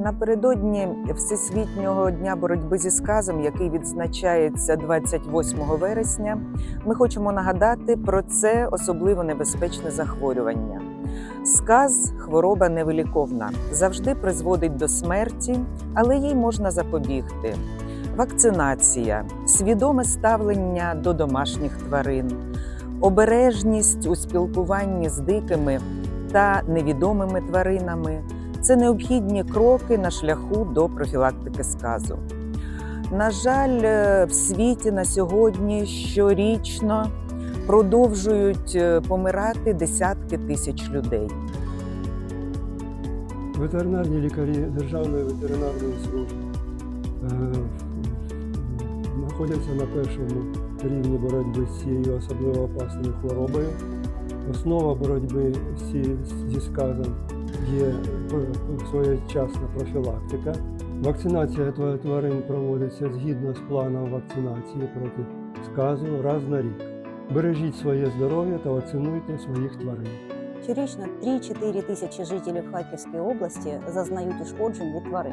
Напередодні Всесвітнього дня боротьби зі сказом, який відзначається 28 вересня, ми хочемо нагадати про це особливо небезпечне захворювання. Сказ хвороба невиліковна, завжди призводить до смерті, але їй можна запобігти. Вакцинація, свідоме ставлення до домашніх тварин, обережність у спілкуванні з дикими та невідомими тваринами це необхідні кроки на шляху до профілактики сказу. На жаль, е, в світі на сьогодні щорічно продовжують е, помирати десятки тисяч людей. Ветеринарні лікарі Державної ветеринарної служби е, знаходяться на першому рівні боротьби з цією особливо опасною хворобою. Основа боротьби зі сказом є е, своєчасна профілактика. Вакцинація тва- тварин проводиться згідно з планом вакцинації проти сказу раз на рік. Бережіть своє здоров'я та вакцинуйте своїх тварин. Щорічно 3-4 тисячі жителів Харківської області зазнають ушкоджень від тварин.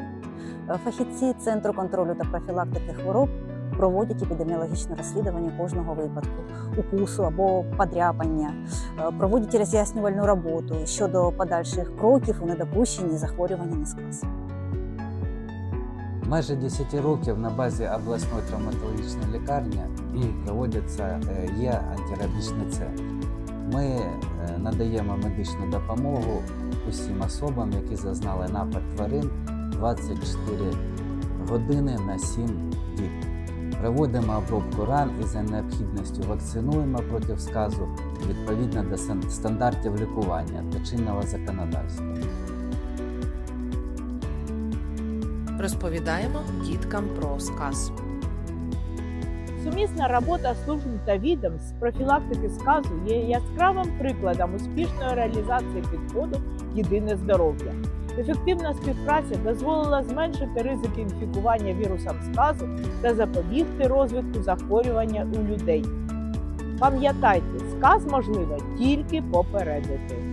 Е, Фахівці Центру контролю та профілактики хвороб проводять епідеміологічне розслідування кожного випадку укусу або подряпання, е, проводять роз'яснювальну роботу щодо подальших кроків у недопущенні захворювання на сказ. Майже 10 років на базі обласної травматологічної лікарні проводяться е, є антирабічний центр. Ми е, надаємо медичну допомогу усім особам, які зазнали напад тварин 24 години на 7 діб. Проводимо обробку ран і за необхідністю вакцинуємо проти сказу відповідно до стандартів лікування та чинного законодавства. Розповідаємо діткам про сказ. Сумісна робота служб та відомств з профілактики сказу є яскравим прикладом успішної реалізації підходу єдине здоров'я. Ефективна співпраця дозволила зменшити ризики інфікування вірусом сказу та запобігти розвитку захворювання у людей. Пам'ятайте, сказ можливо тільки попередити.